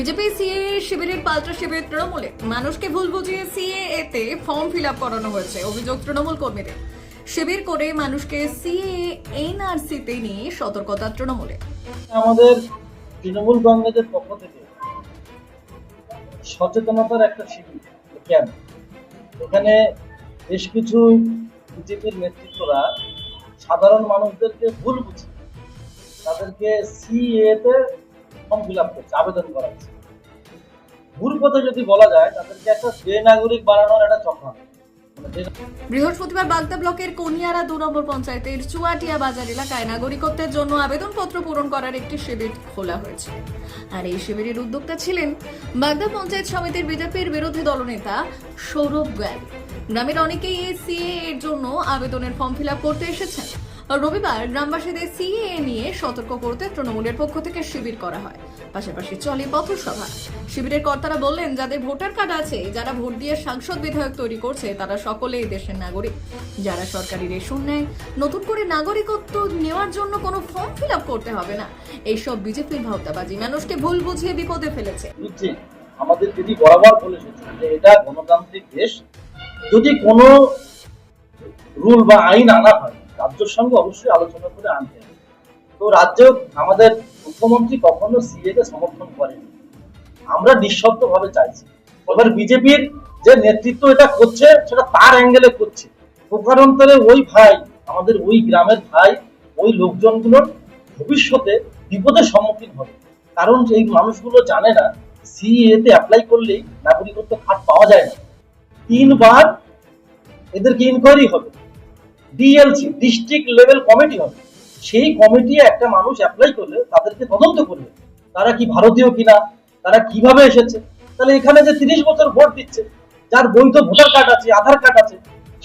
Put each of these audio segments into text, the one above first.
BJP CA শিবিরের পাল্টা শিবির তৃণমূলে। মানুষকে ভুল বুঝিয়ে সিএ তে ফর্ম ফিল আপ করানো হয়েছে, অভিযোগ তৃণমূল কর্মীদের। শিবির করে মানুষকে সিএ এনআরসি তে নিয়ে সতর্কতা তৃণমূলে। আমাদের তৃণমূল কংগ্রেসের পক্ষ থেকে সচেতনতার একটা শিবির, ক্যাম্প। এখানে বেশ কিছু বিজেপির নেতৃত্বরা সাধারণ মানুষদেরকে ভুল বুঝে তাদেরকে সিএ তে ফর্ম ফিল আপ করছে, আবেদন করাচ্ছে ভুল কথা যদি বলা যায়, তাদেরকে একটা বেনাগরিক বানানোর একটা চক্রান্ত মানে যে- বৃহস্পতিবার বাগদা ব্লকের কনিয়ারা দু নম্বর পঞ্চায়েতের চুয়াটিয়া বাজার এলাকায় নাগরিকত্বের জন্য আবেদনপত্র পূরণ করার একটি শিবির খোলা হয়েছে। আর এই শিবিরের উদ্যোক্তা ছিলেন বাগদা পঞ্চায়েত সমিতির বিজেপির বিরোধী দলনেতা সৌরভ গোয়াল। গ্রামের অনেকেই এই সিএ এর জন্য আবেদনের ফর্ম ফিল করতে এসেছেন। রবিবার গ্রামবাসীদের সিএ নিয়ে সতর্ক করতে তৃণমূলের পক্ষ থেকে শিবির করা হয়। পাশাপাশি চলে পথসভা। শিবিরের কর্তারা বললেন, যাদের ভোটার কার্ড আছে, যারা ভোট দিয়ে সাংসদ বিধায়ক তৈরি করছে, তারা সকলেই দেশের নাগরিক। যারা সরকারি রেশন নেয়, নতুন করে নাগরিকত্ব নেওয়ার জন্য কোনো ফর্ম ফিল আপ করতে হবে না। এইসব বিজেপির ভাওতাবাজি। মানুষকে ভুল বুঝিয়ে বিপদে ফেলেছে। আমাদের দিদি বরাবর বলে যে এটা গণতান্ত্রিক দেশ, যদি কোনো রুল বা আইন আনা হয় রাজ্যের সঙ্গে অবশ্যই আলোচনা করে আনতে হবে। তো রাজ্য আমাদের মুখ্যমন্ত্রী কখনো সিএ কে সমর্থন করেনি। আমরা নিঃশব্দ ভাবে চাইছি। এবার বিজেপির যে নেতৃত্ব এটা করছে, সেটা তার অ্যাঙ্গেলে করছে। প্রকারান্তরে ওই ভাই, আমাদের ওই গ্রামের ভাই, ওই লোকজনগুলোর ভবিষ্যতে বিপদের সম্মুখীন হবে। কারণ এই মানুষগুলো জানে না সিএ তে অ্যাপ্লাই করলেই নাগরিকত্ব কার্ড পাওয়া যায় না। তিনবার এদেরকে ইনকোয়ারি হবে। ডিএলসি ডিস্ট্রিক্ট লেভেল কমিটি হবে। সেই কমিটি একটা মানুষ অ্যাপ্লাই করলে তাদেরকে তদন্ত করবে। তারা কি ভারতীয় কিনা? তারা কীভাবে এসেছে? তাহলে এখানে যে তিরিশ বছর ভোট দিচ্ছে, যার বৈধ ভোটার কার্ড আছে, আধার কার্ড আছে,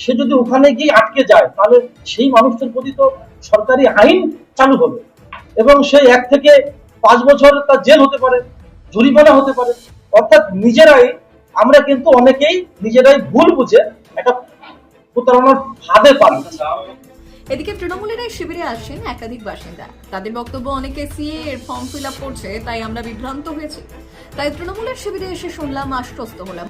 সে যদি ওখানে গিয়ে আটকে যায়, তাহলে সেই মানুষটার প্রতি তো সরকারি আইন চালু হবে। এবং সেই এক থেকে পাঁচ বছর তার জেল হতে পারে, জরিমানা হতে পারে। অর্থাৎ নিজেরাই, আমরা কিন্তু অনেকেই নিজেরাই ভুল বুঝে একটা প্রতারণার ফাঁদে পারি এদিকে তৃণমূলের এই শিবিরে আসেন একাধিক বাসিন্দা। তাদের বক্তব্য অনেকে সিএ এর ফর্ম ফিল আপ করছে তাই আমরা বিভ্রান্ত হয়েছি। তাই তৃণমূলের শিবিরে এসে শুনলাম আশ্বস্ত হলাম।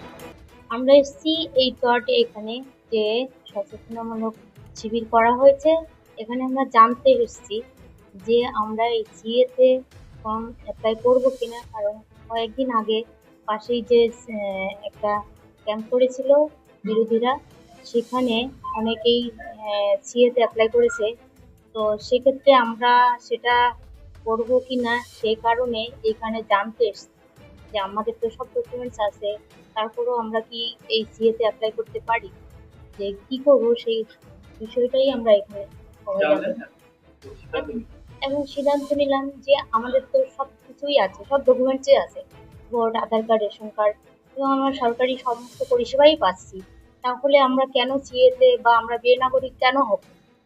আমরা এসেছি এই চটে এখানে যে সচেতনমূলক শিবির করা হয়েছে। এখানে আমরা জানতে এসেছি যে আমরা এই সিএতে ফর্ম অ্যাপ্লাই করব কিনা কারণ কয়েকদিন আগে পাশেই যে আহ, একটা ক্যাম্প করেছিল বিরোধীরা সেখানে অনেকেই সিএতে অ্যাপ্লাই করেছে। তো সেক্ষেত্রে আমরা সেটা করব কি না সেই কারণে এখানে জানতে এসেছি যে আমাদের তো সব ডকুমেন্টস আছে তারপরেও আমরা কি এই সিএতে অ্যাপ্লাই করতে পারি? যে কি করব সেই বিষয়টাই আমরা এখানে এবং সিদ্ধান্ত নিলাম যে আমাদের তো সব কিছুই আছে সব ডকুমেন্টসই আছে vote Aadhaar card ration card এবং আমরা সরকারি সমস্ত পরিষেবাই পাচ্ছি। তাহলে আমরা কেন সিএতে বা আমরা বিয়ে বেনাগরিক কেন হব?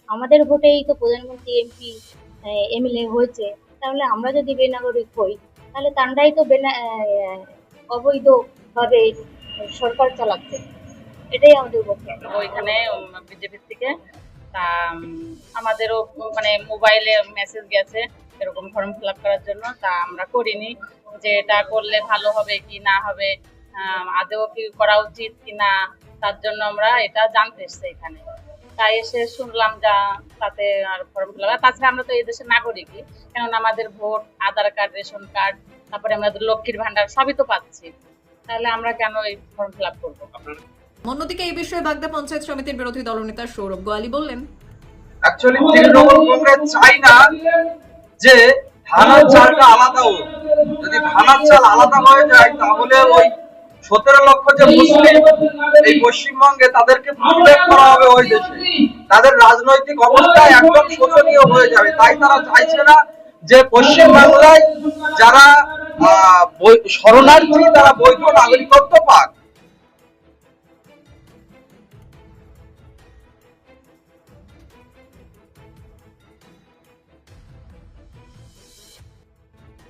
আমাদের ভোটেই তো প্রধানমন্ত্রী, এমপি এমএলএ হয়েছে। তাহলে আমরা যদি বেনাগরিক হই, তাহলে তান্ডাই তো বেনা অবৈধভাবে সরকার চালাচ্ছে। এটাই আমাদের বক্তব্য ওইখানে বিজেপির থেকে, তা আমাদেরও মানে মোবাইলে মেসেজ গেছে, এরকম ফর্ম ফিল করার জন্য, তা আমরা করিনি যে এটা করলে ভালো হবে কি না হবে আদৌ কি করা উচিত কি না তার জন্য আমরা এটা জানতে এসছি এখানে। তাই এসে শুনলাম যা তাতে আর ফর্ম ফিল তাছাড়া আমরা তো এই দেশের নাগরিকই কেননা আমাদের vote Aadhaar card ration card তারপরে আমাদের লক্ষ্মীর ভান্ডার সবই তো পাচ্ছি। তাহলে আমরা কেন এই ফর্ম ফিল আপ করব? অন্যদিকে এই বিষয়ে বাগদা পঞ্চায়েত সমিতির বিরোধী দলনেতা সৌরভ গোয়ালি বললেন অ্যাকচুয়ালি তৃণমূল কংগ্রেস চাই না যে ধানের চালটা আলাদা হোক। যদি ধানের চাল আলাদা হয়ে যায় তাহলে ওই সতেরো লক্ষ যে মুসলিম এই পশ্চিমবঙ্গে তাদেরকে প্রুটেক্ট করা হবে ওই দেশে। তাদের রাজনৈতিক অবস্থা একদম শোচনীয় হয়ে যাবে। তাই তারা চাইছে না যে পশ্চিম বাংলায় যারা শরণার্থী তারা বৈধ নাগরিকত্ব পাক।